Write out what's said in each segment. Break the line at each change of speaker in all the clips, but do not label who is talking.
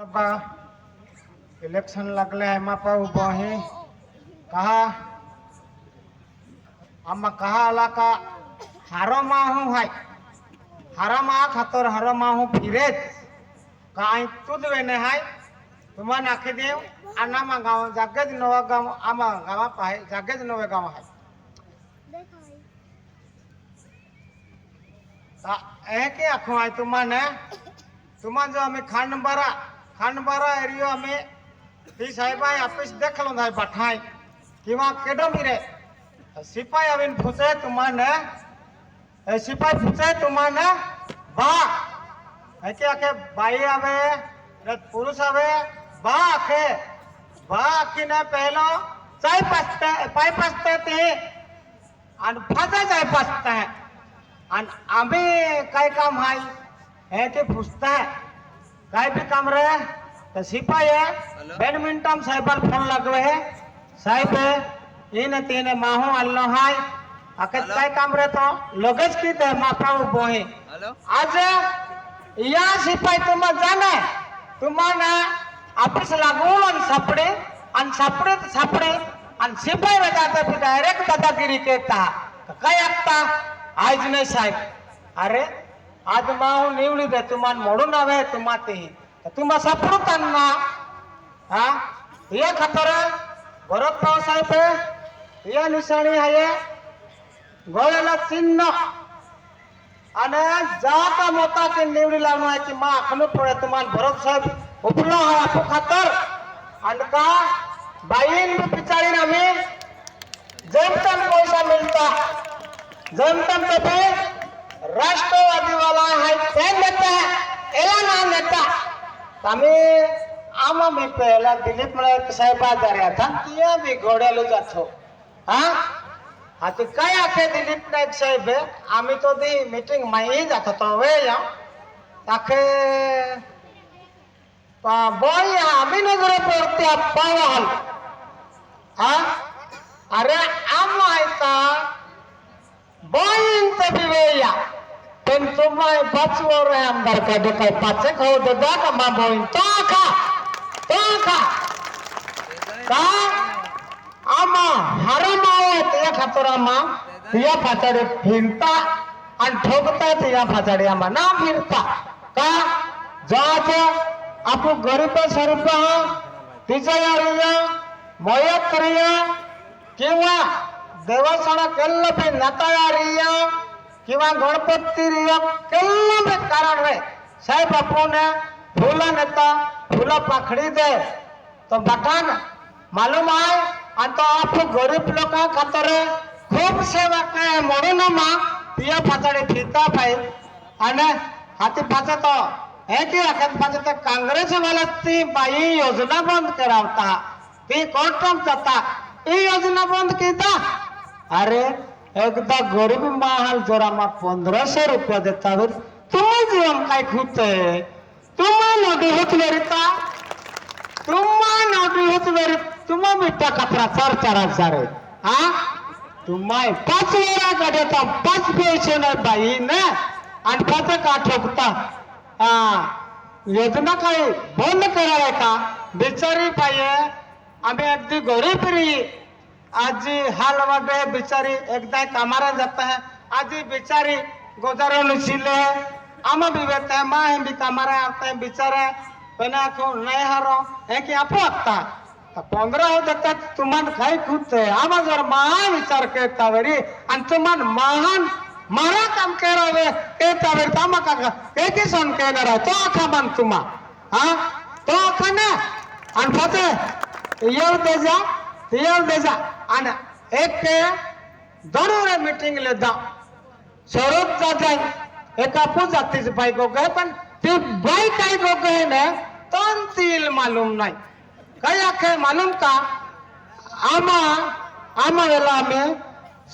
बाबा इलेक्शन लागले आहे मापा उभं आहे. कहा? आम्हा कहा आला का? हारो माहू हाय. हारा मा खातर हारो माहू फिरेत. काय तुद वेने हाय? तुम्हा नाखे देव आनामा गाव जागेच नवा गाव आमा गावा आहे जागेच नवे गाव आहे. ता ए के आखो आहे तुम्हाला तुम्हा जो आम्ही खान बरा. एरियो में ती साहेब आहे ऑफिस देखलो नाही पाठाय किवा केडो मिरे? सिपाही आवीन फुसे तुम्हाला ए सिपाई फुसे तुम्हाला बा। है के आखे बाई आवे? रत पुरुष आवे? बा आखे। बा आखी ना पहलो चाय पसते पाय पसते ते आणि फाजा चाय पसते आणि आम्ही काय काम हाय हे ते पुसताय काय बी काम रे? तर सिपाही बॅडमिंटन साहेबाला फोन लागलो है साहेब येने तेने माहू आलो हाय. आखत काय काम रे तो? लगेच की ते माफा उभो आहे. आज या शिपाई तुम्हाला जाणे तुम्हाला ऑफिस लागून आणि सापडे आणि सापडे सापडे आणि शिपाई जाता डायरेक्ट दादागिरी केता काय आत्ता आज नाही साहेब. अरे आज माव निवडीदे तुम्हा म्हणून हवे तुमाते तुम्हा सापडताना हा? हे खातर भरत पावसाहेब या निशाणी आहे. गोळ्याला चिन्ह. आणि जाता मोता ते निवडी लावण आहे की मा आखण पडे तुम्हाला भरत साहेब उपलो हा आपू खातर. आणि का? बाईन पिचाळीन आम्ही. जमतन पैसा मिळता. जमतन तपे राष्ट्रवादी वाला है सैन नेता है एला ना नेता हमें आम भी पहला दिलीप मलायक साहब आ जा रहा था कि यहाँ भी घोड़े लो जातो हाँ हाँ तो क्या आते दिलीप नायक साहब है आमी तो दी मीटिंग में ही जाता तो वे यहाँ ताके বই আমি নজরে পড়তে পাওয়াল হ্যাঁ আরে আমায় তা বই ইন্টারভিউ बिवे या पण तुम्हाला पाच वर आमदार काय काय पाच खाऊ ददा का मा हो, बॉईन तो खा! तो खा! का? आमा हरमावत या खातोरामा या फाचाडे फिरता आणि ठोकतात या फाचाडे आम्हा. ना फिरता. का? जाच आपण गरीब स्वरूप तिचा या मयत करूया. किंवा देवस्थाना केल्लं बी नताया रिया किंवा गणपती रिया केल्लं बी कारण रे साहेब आपण फुलं नेता फुलं पाखडी दे तो बटान मालूम आहे आणि तो आप गरीब लोक खातर खूप सेवा काय म्हणून मा पिया फाचाडे फिरता पाहिजे आणि हाती तो हे की राखत फाचत काँग्रेस वाला ती बाई योजना बंद करावता. ती कोर्टात जाता ही योजना बंद केता अरे एकदा गरीब महाल जोरामा पंधराशे रुपये देता तुम्ही जीवन काय खूप तुम्हा नदी होत वरिता तुम्हा नदी होत वेरी तुम्हा मिठा कचरा चार चार हजार आहे हा तुम्हा पाच वेळा काढता पाच पैसे नाही बाई ना? आणि पाच का ठोकता? हा योजना काही बंद करावे का? बिचारी बाई आम्ही अगदी गरीब रे. आजी हाल वाटे बिचारी एकदा कामारा जाता है। आजी बिचारी गोजारो निशिले। आम भी बेते हैं माँ भी कामारा आते हैं बिचारे बना को नए हारो। है कि आपो आता? तो पंद्रह होत तुमन खाई खुद खूप आम्हा जर महान विचार करता तावेरी आणि तुम्हाला महान मारा काम करावे येता वेळी तामा का एकी सण के आहे तो आखा मान तुम्हा। हा? तो आखा ना? आणि फक्त येऊ दे जा। येऊ दे जा आणि एक जरूर मीटिंग ले जा स्वरूप जाते एका जातीची बाई गो गए पण ती बाई काय गो गए ना तन तील मालूम नाही काय आखे मालूम का आमा आमा वेळा आम्ही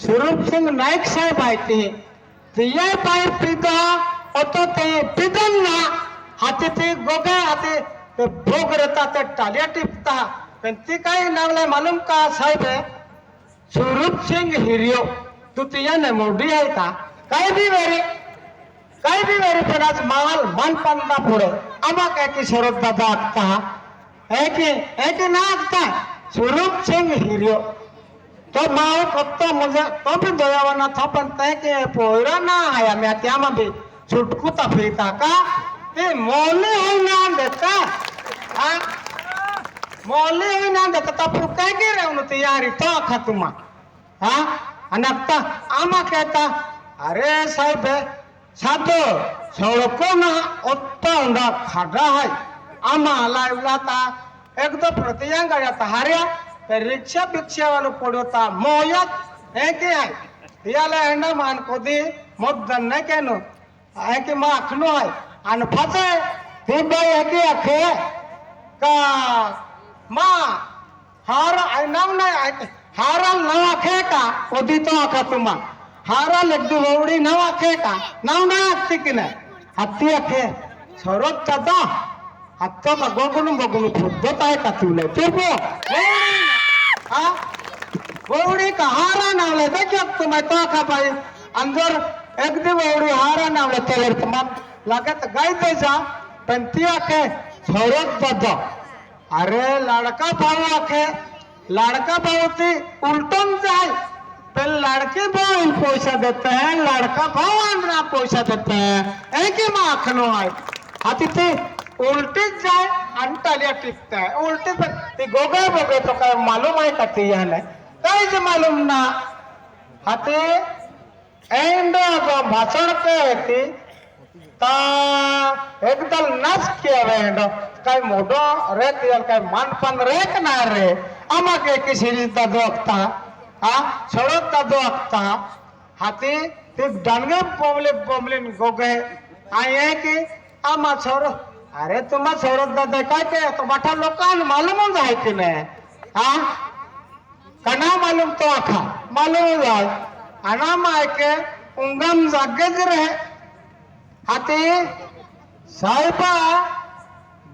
स्वरूप सिंग नाईक साहेब आहे ते तिये पाय पिदा होतो ते पिदन ना हाती ते गोगे हाती ते भोग रहता ते टालिया टिपता पण ती काय नावलाय मालूम का साहेब? सुरूप सिंग हिरियो. तू तिया ने आहे का? काय बी वेरी काय बी वेरी पण आज माल मन पंदा पुढे. आम्हा काय की शरद दादा आखता है की है की ना आखता स्वरूप सिंग हिरियो. तो माव फक्त म्हणजे तो पण दयावाना था पण ते के पोयरा ना आया मी त्यामध्ये सुटकू तफिता का? ते मौले होई ना देता हा? मौली होई ना देता तपू काय की रेवनु तयारी तो अखा तुम्हा हा आणि आता आम्हा कहता अरे साहेब साधो सड़को ना ओत्ता उंडा खाडा है आमा आम्हा लावला ता एकदम प्रतियांग आता हार्या ते रिक्षा बिक्षा वालो पडोता मोयत हे की आहे याला हेंडा मान कोदी मुद्दन नाही केनो आहे की है अखनो आहे आणि फसे ती भाई आहे की का मा हार आहे नाव नाही आहे हाराल नाव का ओदी तो आखा तुम्हा हाराल एकदी ववडी नाव आखे का नाव नाही आखते की नाही हत्ती आखे सरोत दादा हत्ता का बघून बघून फुद्धत आहे का तुला ते बो हा ववडी का हारा नावले देखील तुम्ही तो आखा पाहिजे अंदर एकदी ववडी हारा नावले त्यावर तुम्हाला लागत गाय जा पण ती आखे सरोत दादा अरे लाडका भाऊ आखे लाडका भाऊ ती उलटून जाय पण लाडके भाऊ पैसा देते हैं लड़का भाऊ अंदरा पैसा देते हैं एक ही माँ अखनो आहे हा तिथे उलटीच जाय आणि टालिया टिकत आहे उलटीच ती गोगे बोगे तो काय मालूम आहे का ती याला काहीच मालूम ना? हा ते एंड भाषण पे ती ता एकदम नस किया वेंड काय मोडो? रे तियल काय मानपन रेक ना रे? आमा के किसी रिश्ता दोखता हा? सड़क का दोखता हाती ते डनगे बोमले बोमले गोगे. आय की आमा छोरो अरे तुम्हा सौरभ दादा काय के तो बाठा लोकान मालूम आहे की नाही? हा? कणा मालूम तो आखा? मालूम जाय. अनाम ऐके उंगम जागेच रहे हाती साहेबा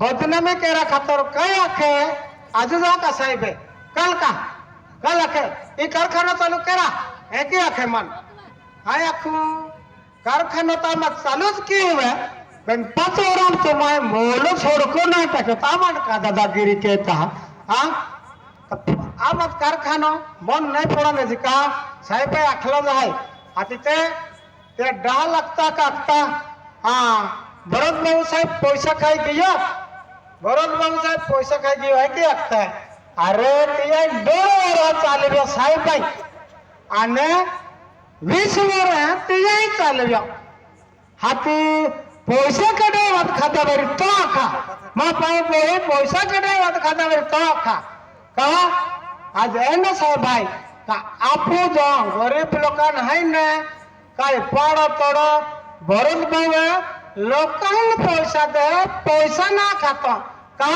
बदनामी केरा खातर काय आखे आज जा का साहेब? कल का? कल आखे ही कारखाना चालू करा हे की आखे मन. हाय आखू कारखाना तर मग चालूच की हुए पण पाच वरून तो माय मोलो छोडको नाही टाकत. आम्हाला का दादागिरी केता? हा? आमच कारखानो बंद नाही पडण्याची का? साहेब आखलं आहे आता ते ते लागता का आखता हा. भरत भाऊ साहेब पैसा खाई गियो भरत भाऊ साहेब पैसा खाई गियो आहे की आखता अरे ते दोन वर चालव्या साहेब बाई. आणि वीस वर ते चालव्या. हाती पैसा कडे वाद खाता बरी तो आखा. मग पाय पोहे पैशाकडे वाद खाता बरी तो आखा. का? आज आहे ना साहेब आहे का आपू जो गरीब लोकांना आहे ना काय पाड तोड भरत भाऊ लोकांना पैसा दे पैसा ना खातो. का?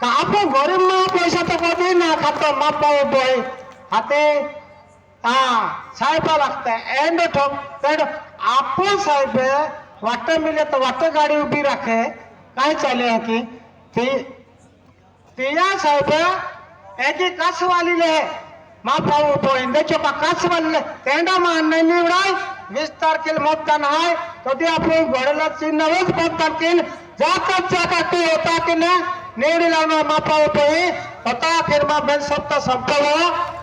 का आपण गरीब ना पैसा तर कधी ना खात मा पाऊ बोय हाते? हा साहेबा लागतंय एंड ठोक. तर आपण साहेब वाट मिले तर वाट गाडी उभी राखे. काय चालू आहे की? ती तिया साहेब एकी कस वालीले मा पाऊ पोईन देखो का कस वालीले तेंडा मान नाही निवडाय. वीस तारखेला मतदान आहे कधी आपण घोड्याला चिन्हच मतदान केल जातात जाता ते होता की ना निवडी लावणार मापा होतो पोई होता अखेर मा सप्ता संपला हो.